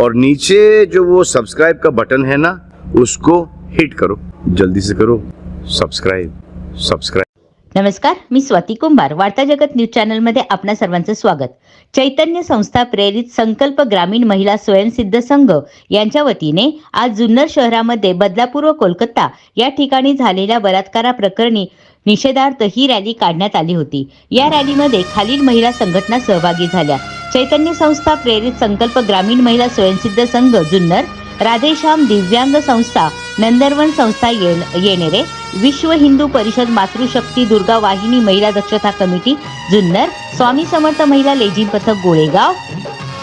और नीचे जो वो सब्सक्राइब का बटन है ना उसको हिट करो। जल्दी से करो। सब्सक्राइब सब्सक्राइब नमस्कार मी स्वाती कुंभार वार्ता जगत न्यूज चॅनलमध्ये आपणा सर्वांचं स्वागत. चैतन्य संस्था प्रेरित संकल्प ग्रामीण महिला स्वयंसिद्ध संघ यांच्या वतीने आज जुन्नर शहरामध्ये बदलापूर व कोलकाता या ठिकाणी झालेल्या बलात्कारा प्रकरणी निषेधार्थ ही रॅली काढण्यात आली होती. या रॅलीमध्ये खालील महिला संघटना सहभागी झाल्या. चैतन्य संस्था प्रेरित संकल्प ग्रामीण महिला स्वयंसिद्ध संघ जुन्नर राधेश्याम दिव्यांग संस्था नंदनवन संस्था ये- येणेरे विश्व हिंदू परिषद मातृशक्ती दुर्गा वाहिनी महिला दक्षता कमिटी जुन्नर स्वामी समर्थ महिला लेझिम पथक गोळेगाव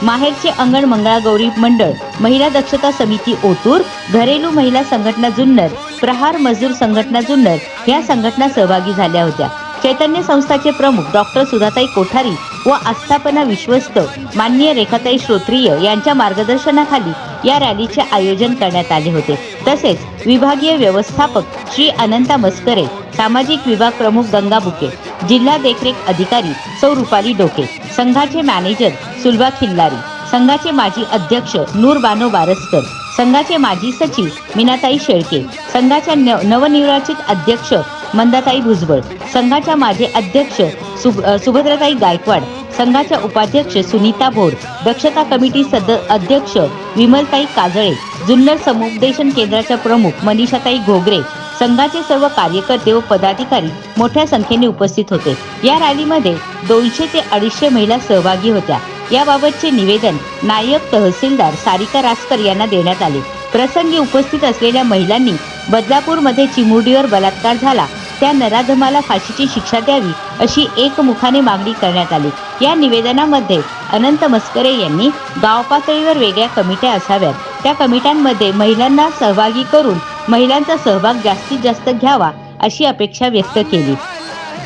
माहेरचे अंगण मंगळागौरी मंडळ महिला दक्षता समिती ओतूर घरेलू महिला संघटना जुन्नर प्रहार मजदूर संघटना जुन्नर या संघटना सहभागी झाल्या होत्या. चैतन्य संस्थाचे प्रमुख डॉक्टर सुधाताई कोठारी व आस्थापना विश्वस्त माननीय रेखाताई श्रोत्रिय यांच्या मार्गदर्शनाखाली या रॅलीचे आयोजन करण्यात आले होते. तसेच विभागीय व्यवस्थापक श्री अनंता मस्करे सामाजिक विभाग प्रमुख गंगा बुके जिल्हा देखरेख अधिकारी सौ रुपाली डोके संघाचे मॅनेजर सुलभा खिल्लारी संघाचे माजी अध्यक्ष नूर बानो बारसकर संघाचे माजी सचिव मीनाताई शेळके संघाच्या नवनिर्वाचित अध्यक्ष मंदाताई भुजबळ संघाच्या माजी अध्यक्ष सुभ- सुभद्राताई गायकवाड संघाच्या उपाध्यक्ष सुनीता भोर दक्षता कमिटी सद अध्यक्ष विमलताई काजळे जुन्नर समुपदेशन केंद्राच्या प्रमुख मनीषाताई घोगरे संघाचे सर्व कार्यकर्ते व पदाधिकारी मोठ्या संख्येने उपस्थित होते. या रॅलीमध्ये दोनशे ते अडीचशे महिला सहभागी होत्या. याबाबतचे निवेदन नायब तहसीलदार सारिका रासकर यांना देण्यात आले. प्रसंगी उपस्थित असलेल्या महिलांनी बदलापूरमध्ये चिमुरडीवर बलात्कार झाला. त्या नराधमाला फाशीची शिक्षा द्यावी अशी एकमुखाने मागणी करण्यात आली. या निवेदनामध्ये अनंत मस्करे यांनी गाव पातळीवर वेगळ्या कमिट्या असाव्यात. त्या कमिट्यांमध्ये महिलांना सहभागी करून महिलांचा सहभाग जास्तीत जास्त घ्यावा अशी अपेक्षा व्यक्त केली.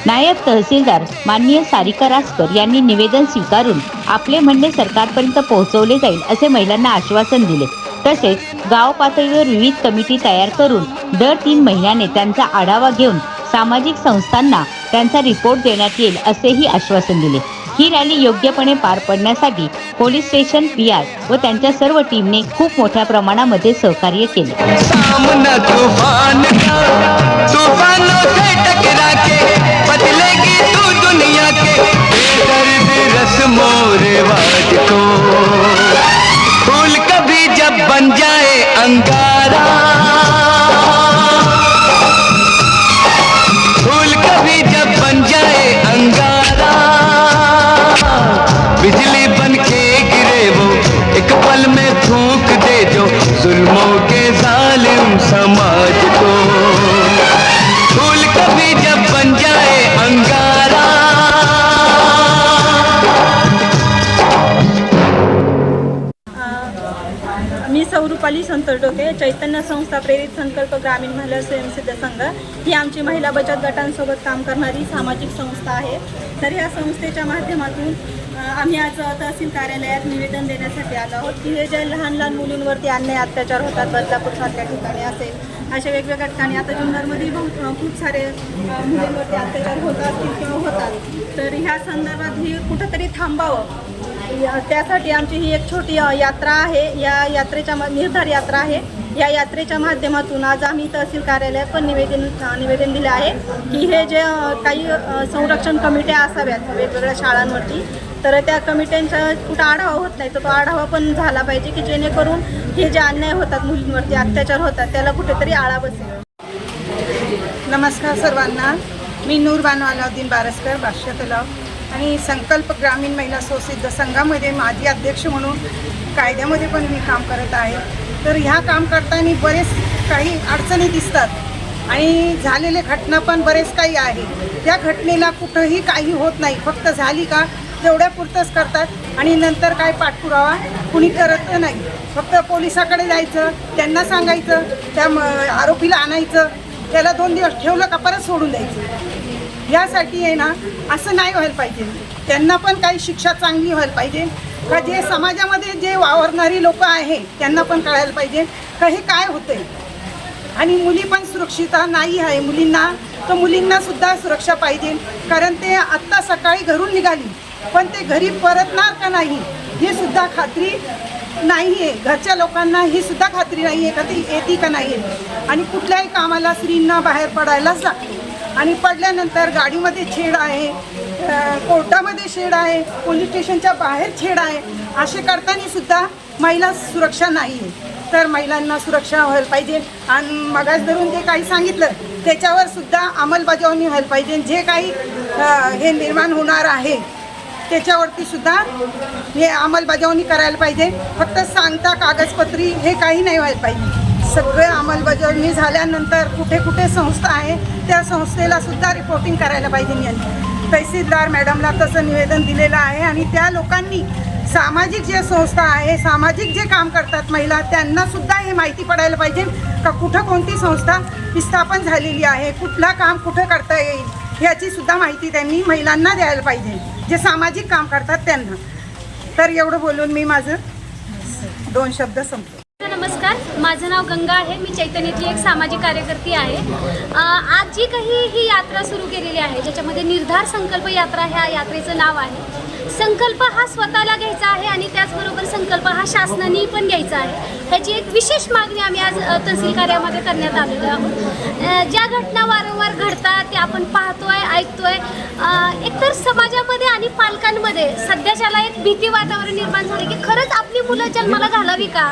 नायब तहसीलदार माननीय सारिका रासकर यांनी निवेदन स्वीकारून आपले म्हणणे सरकारपर्यंत पोहोचवले जाईल असे महिलांना आश्वासन दिले. तसेच गाव पातळीवर विविध कमिटी तयार करून दर तीन महिन्याने त्यांचा आढावा घेऊन सामाजिक संस्थांना त्यांचा रिपोर्ट देण्यात येईल असेही आश्वासन दिले. ही रॅली योग्यपणे पार पडण्यासाठी पोलीस स्टेशन पी आर व त्यांच्या सर्व टीमने खूप मोठ्या प्रमाणामध्ये सहकार्य केले. चैतन्य संस्था प्रेरित संकल्प ग्रामीण महिला स्वयंसिद्ध संघ ही आमची महिला बचत गटांसोबत काम करणारी सामाजिक संस्था आहे. तर ह्या संस्थेच्या माध्यमातून आम्ही आज तहसील कार्यालयात निवेदन देण्यासाठी आलो आहोत की हे जे लहान लहान मुलींवरती अन्याय अत्याचार होतात बदलापूरसारख्या ठिकाणी असेल अशा वेगवेगळ्या ठिकाणी आता जुन्नरमध्ये बहुत खूप सारे मुलींवरती अत्याचार होतात किंवा होतात. तर ह्या संदर्भात ही कुठंतरी थांबावं या- त्यासाठी आमची ही एक छोटी यात्रा आहे. या यात्रेच्या निर्धार यात्रा आहे. या यात्रेच्या माध्यमातून आज आम्ही तहसील कार्यालयात पण निवेदन निवेदन दिले आहे की हे जे काही संरक्षण कमिट्या असाव्यात वेगवेगळ्या शाळांवरती तर त्या कमिट्यांचा कुठं आढावा होत नाही तर तो आढावा पण झाला पाहिजे की जेणेकरून हे जे अन्याय होतात मुलींवरती अत्याचार होतात त्याला कुठेतरी आळा बसेल. नमस्कार सर्वांना. मी नूर बानो अलाउद्दीन बारसकर भाष्य तलाव. आणि संकल्प ग्रामीण महिला स्वसिद्ध संघामध्ये माजी अध्यक्ष म्हणून कायद्यामध्ये पण मी काम करत आहे. तर ह्या काम करताना बरेच काही अडचणी दिसतात आणि झालेले घटना पण बरेच काही आहे. त्या घटनेला कुठंही काही होत नाही. फक्त झाली का तेवढ्यापुरतंच करतात आणि नंतर काय पाठपुरावा कुणी करत नाही. फक्त पोलिसाकडे जायचं त्यांना सांगायचं त्या आरोपीला आणायचं त्याला दोन दिवस ठेवलं का परत सोडून द्यायचं. यासाठी आहे ना असं नाही व्हायला पाहिजे. त्यांना पण काही शिक्षा चांगली व्हायला पाहिजे. का जे समाजामध्ये जे वावरणारी लोक आहे त्यांना पण कळायला पाहिजे. का हे काय होतंय? आणि मुली पण सुरक्षितता नाही आहे मुलींना. तर मुलींना सुद्धा सुरक्षा पाहिजे. कारण ते आत्ता सकाळी घरून निघाली. पण ते घरी परतणार का नाही हे सुद्धा खात्री नाही आहे घरच्या लोकांना ही सुद्धा खात्री नाही आहे का ती येते का नाही. आणि कुठल्याही कामाला स्त्रींना बाहेर पडायलाच लागते. आणि पडल्यानंतर गाडीमध्ये छेड आहे कोर्टामध्ये छेड आहे पोलीस स्टेशनच्या बाहेर छेड आहे असे करताना सुद्धा महिला सुरक्षा नाही आहे. तर महिलांना सुरक्षा व्हायला पाहिजे. आणि मगाच धरून जे काही सांगितलं त्याच्यावर सुद्धा अंमलबजावणी व्हायला पाहिजे. जे काही हे निर्माण होणार आहे त्याच्यावरती सुद्धा हे अंमलबजावणी करायला पाहिजे. फक्त सांगता कागदपत्री हे काही नाही व्हायला पाहिजे. सगळे अंमलबजावणी झाल्यानंतर कुठे कुठे संस्था आहे त्या संस्थेला सुद्धा रिपोर्टिंग करायला पाहिजे यांनी. तहसीलदार मॅडमला तसं निवेदन दिलेलं आहे आणि त्या लोकांनी सामाजिक जे संस्था आहे सामाजिक जे काम करतात महिला त्यांना सुद्धा हे माहिती पडायला पाहिजे का कुठं कोणती संस्था विस्थापन झालेली आहे कुठला काम कुठं करता येईल याची सुद्धा माहिती त्यांनी महिलांना द्यायला पाहिजे जे सामाजिक काम करतात त्यांना. तर एवढं बोलून मी माझं दोन शब्द संपले माझं नाव गंगा आहे. मी चैतन्यातली एक सामाजिक कार्यकर्ती आहे. आज जी काही ही यात्रा सुरू केलेली आहे ज्याच्यामध्ये निर्धार संकल्प यात्रा ह्या यात्रेचं नाव आहे. संकल्प हा स्वतःला घ्यायचा आहे आणि त्याचबरोबर संकल्प हा शासनाने पण घ्यायचा आहे. ह्याची एक विशेष मागणी आम्ही आज तहसील कार्यामध्ये करण्यात आलेलो आहोत. ज्या घटना वारंवार घडतात त्या आपण पाहतोय ऐकतोय. एकतर समाजामध्ये आणि पालकांमध्ये सध्याच्याला एक भीती वातावरण निर्माण झाले की खरंच आपण मुलं जन्माला घालावी का?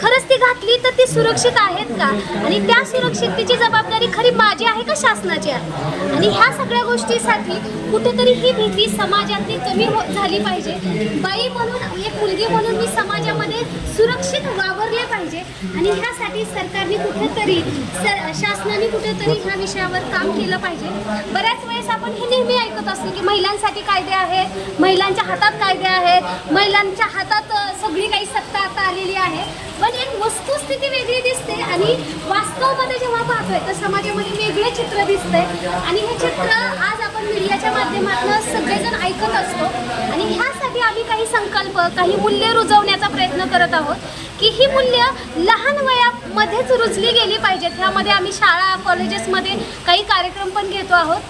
खरंच ती घातली तर ती सुरक्षित आहेत का? आणि त्या सुरक्षिततेची जबाबदारी खरी माझी आहे का शासनाची? आहे आणि ह्या सगळ्या गोष्टीसाठी कुठेतरी ही भीती समाजातली कमी हो झाली पाहिजे. बाई म्हणून एक मुलगी म्हणून मी समाजामध्ये सुरक्षित वावरले पाहिजे. आणि ह्यासाठी सरकारने कुठेतरी सर शासनाने कुठेतरी ह्या विषयावर काम केलं पाहिजे. बऱ्याच वेळेस आपण हे नेहमी ऐकत असतो की महिलांसाठी कायदे आहेत महिलांच्या हातात कायदे आहेत महिलांच्या हातात सगळी काही सत्ता आता आलेली आहे. पण एक वस्तुस्थिती वेगळी दिसते आणि वास्तवमध्ये जेव्हा पाहतोय तर समाजामध्ये वेगळे चित्र दिसतंय. आणि हे चित्र आज आपण मीडियाच्या माध्यमातून सगळेजण ऐकत असतो. आणि ह्यासाठी आम्ही काही संकल्प काही मूल्य रुजवण्याचा प्रयत्न करत आहोत की ही मूल्य लहान वयामध्येच रुजली गेली पाहिजेत. ह्यामध्ये आम्ही शाळा कॉलेजेसमध्ये काही कार्यक्रम पण घेतो आहोत.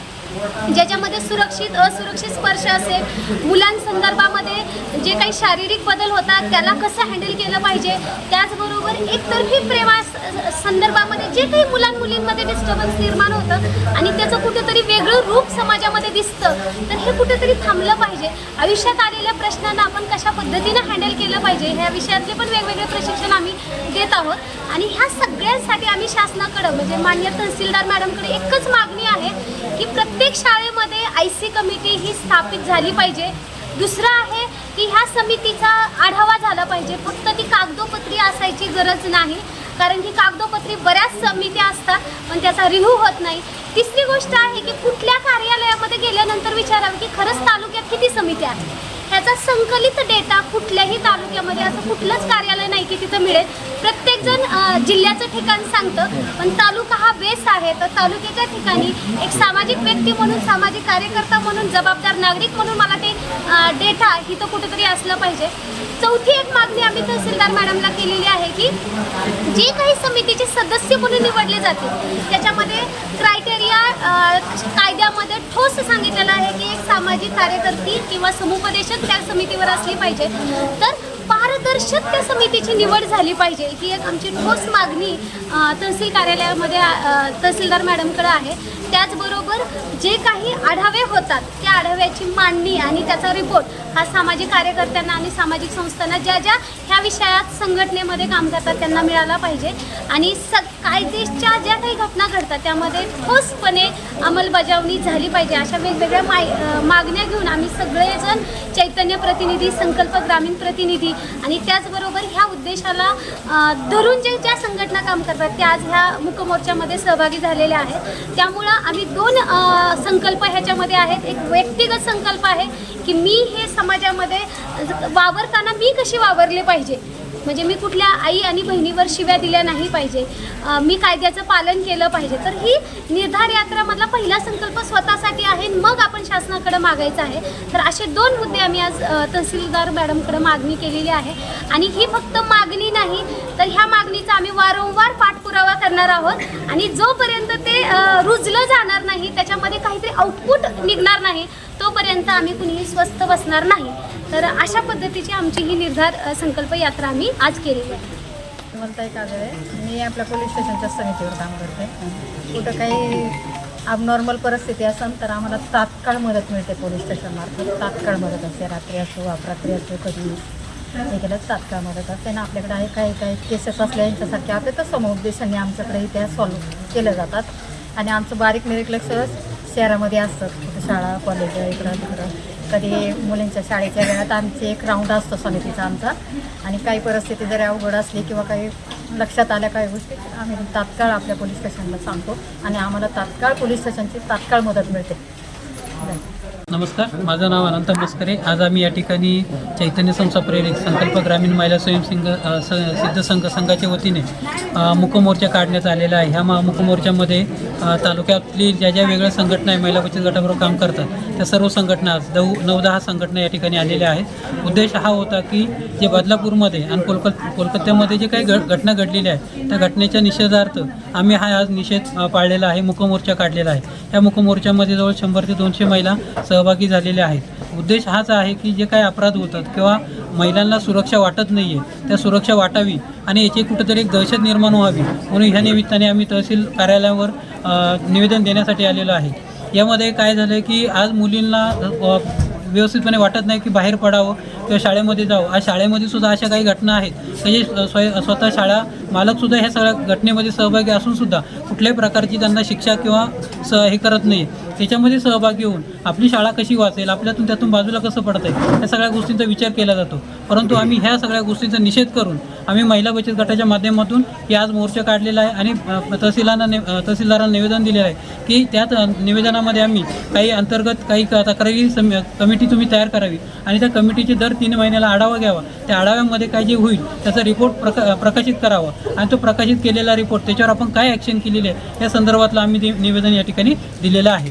ज्याच्यामध्ये सुरक्षित असुरक्षित स्पर्श असेल. मुलांसंदर्भामध्ये जे काही शारीरिक बदल होतात त्याला कसं हँडल केलं पाहिजे? त्याचबरोबर एकतर्फी प्रेमा संदर्भामध्ये जे काही मुलां मुलींमध्ये डिस्टर्बन्स निर्माण होतं आणि त्याचं कुठेतरी वेगळं रूप समाजामध्ये दिसतं तर हे कुठेतरी थांबलं पाहिजे. आयुष्यात आलेल्या प्रश्नांना आपण कशा पद्धतीनं हँडल केलं पाहिजे ह्या विषयातले पण वेगवेगळे प्रशिक्षण आम्ही देत आहोत. आणि ह्या सगळ्यांसाठी आम्ही शासनाकडं म्हणजे मान्य तहसीलदार मॅडमकडे एकच मागणी आहे की प्रत्येक प्रत्येक शाळेमध्ये आय सी कमिटी ही स्थापित झाली पाहिजे. दुसरं आहे की ह्या समितीचा आढावा झाला पाहिजे. फक्त ती कागदोपत्री असायची गरज नाही. कारण की कागदोपत्री बऱ्याच समित्या असतात पण त्याचा रिव्ह्यू होत नाही. तिसरी गोष्ट आहे की कुठल्या कार्यालयामध्ये गेल्यानंतर विचारावं की खरंच तालुक्यात किती समित्या आहेत? ह्याचा संकलित डेटा कुठल्याही तालुक्यामध्ये असं कुठलंच कार्यालय नाही. की तिथं मिळेल. प्रत्येकजण जिल्ह्याचं ठिकाण सांगतं पण तालुका हा बेस्ट आहे. तर तालुक्याच्या ठिकाणी एक सामाजिक व्यक्ती म्हणून सामाजिक कार्यकर्ता म्हणून जबाबदार नागरिक म्हणून मला ते डेटा इथं कुठेतरी असलं पाहिजे. चौथी एक मागणी आम्ही तहसीलदार मॅडमला केलेली आहे की जे काही समितीचे सदस्य म्हणून निवडले जातील त्याच्यामध्ये क्रायटेरिया कायद्यामध्ये ठोस सांगितलेलं आहे की एक सामाजिक कार्यकर्ती किंवा समुपदेशक त्या समितीवर असली पाहिजे. तर पारदर्शक त्या समितीची निवड झाली पाहिजे. ही एक आमची ठोस मागणी तहसील कार्यालयामध्ये तहसीलदार मॅडमकडे आहे. त्याचबरोबर जे काही आढावे होतात त्या आढाव्याची मांडणी आणि त्याचा रिपोर्ट हा सामाजिक कार्यकर्त्यांना आणि सामाजिक संस्थांना ज्या ज्या ह्या विषयात संघटनेमध्ये काम करतात त्यांना मिळाला पाहिजे. आणि स कायदेच्या ज्या काही घटना घडतात त्यामध्ये ठोसपणे अंमलबजावणी झाली पाहिजे. अशा वेगवेगळ्या माय मागण्या घेऊन आम्ही सगळेजण चैतन्य प्रतिनिधी संकल्प ग्रामीण प्रतिनिधी आणि त्याचबरोबर ह्या उद्देशाला धरून जे ज्या संघटना काम करतात. त्या आज ह्या मुकमोर्चामध्ये सहभागी झालेल्या आहेत. त्यामुळं आम्ही दोन संकल्प ह्याच्यामध्ये आहेत. एक व्यक्तिगत संकल्प आहे की मी हे समाजामध्ये वावरताना मी कशी वावरले पाहिजे? म्हणजे मी कुठल्या आई आणि बहिणीवर शिव्या दिल्या नाही पाहिजे. मी कायद्याचं पालन केलं पाहिजे. तर ही निर्धार यात्रामधला पहिला संकल्प स्वतःसाठी आहे मग आपण शासनाकडे मागायचं आहे. तर असे दोन मुद्दे आम्ही आज तहसीलदार मॅडमकडे मागणी केलेली आहे. आणि ही फक्त मागणी नाही तर ह्या मागणीचा आम्ही वारंवार पाठपुरावा करणार आहोत. आणि जोपर्यंत ते रुजलं जाणार नाही त्याच्यामध्ये काहीतरी आउटपुट निघणार नाही तोपर्यंत आम्ही कुणीही स्वस्थ बसणार नाही. तर अशा पद्धतीची आमची ही निर्धार संकल्प यात्रा आम्ही आज केलेली आहे. म्हणताय काजळे मी आपल्या पोलीस स्टेशनच्या समितीवर काम करते. कुठं काही अबनॉर्मल परिस्थिती असेल तर आम्हाला तात्काळ मदत मिळते पोलीस स्टेशनमार्फत. तात्काळ मदत असते. रात्री असो अपरात्री असो कधी हे केलं तात्काळ मदत असते. ना आपल्याकडे आहे काही काही केसेस असल्या यांच्यासारख्या आपल्या तर समुपदेशांनी आमच्याकडे त्या सॉल्व्ह केल्या जातात. आणि आमचं बारीक निरीक शहरामध्ये असतं. शाळा कॉलेज इकडं तिकडं. कधी मुलींच्या शाळेच्या वेळात आमची एक राऊंड असतो समितीचा आमचा. आणि काही परिस्थिती जरी अवघड असली किंवा काही लक्षात आल्या काही गोष्टी आम्ही तात्काळ आपल्या पोलीस स्टेशनला सांगतो आणि आम्हाला तात्काळ पोलीस स्टेशनची तात्काळ मदत मिळते. नमस्कार माझं नाव अनंत मस्करे आज आम्ही या ठिकाणी चैतन्य संस्था प्रेरित संकल्प ग्रामीण महिला स्वयंसिंग सिद्ध संघ संघाच्या वतीने मुखमोर्चा काढण्यात आलेला आहे. ह्या मा तालुक्यातली ज्या ज्या वेगळ्या संघटना आहे महिला बचत गटाबरोबर काम करतात त्या सर्व संघटना आज नऊ नऊ दहा संघटना या ठिकाणी आलेल्या आहेत. उद्देश हा होता की जे बदलापूरमध्ये आणि कोलकत कोलकात्यामध्ये जे काही घ घटना घडलेल्या आहेत त्या घटनेच्या निषेधार्थ आम्ही हा आज निषेध पाळलेला आहे मुखमोर्चा काढलेला आहे. या मुखमोर्चामध्ये जवळ शंभर ते दोनशे महिला सह सहभागी झालेले आहेत. उद्देश हाच आहे की जे काही अपराध होतात किंवा महिलांना सुरक्षा वाटत नाही आहे त्या सुरक्षा वाटावी आणि याची कुठंतरी एक दहशत निर्माण व्हावी म्हणून ह्या निमित्ताने आम्ही तहसील कार्यालयावर निवेदन देण्यासाठी आलेलो आहे. यामध्ये काय झालं की आज मुलींना व्यवस्थितपणे वाटत नाही की बाहेर पडावं किंवा शाळेमध्ये जावं. आज शाळेमध्ये सुद्धा अशा काही घटना आहेत. म्हणजे की स्वय स्वतः शाळा मालकसुद्धा ह्या सगळ्या घटनेमध्ये सहभागी असूनसुद्धा कुठल्याही प्रकारची त्यांना शिक्षा किंवा स हे करत नाही त्याच्यामध्ये सहभागी होऊन आपली शाळा कशी वाचेल आपल्यातून त्यातून बाजूला कसं पडत आहे या सगळ्या गोष्टींचा विचार केला जातो. परंतु आम्ही ह्या सगळ्या गोष्टींचा निषेध करून आम्ही महिला बचत गटाच्या माध्यमातून हे आज मोर्चा काढलेला आहे आणि तहसीलांना ने तहसीलदारांना निवेदन दिलेलं आहे की त्या निवेदनामध्ये आम्ही काही अंतर्गत काही क- तक्रारी सम कमिटी तुम्ही तयार करावी आणि त्या कमिटीचे दर तीन महिन्याला आढावा घ्यावा. त्या आढाव्यामध्ये काय जे होईल त्याचा रिपोर्ट प्रका प्रकाशित करावा आणि तो प्रकाशित केलेला रिपोर्ट त्याच्यावर आपण काय ॲक्शन केलेली आहे या संदर्भातलं आम्ही निवेदन या ठिकाणी दिलेलं आहे.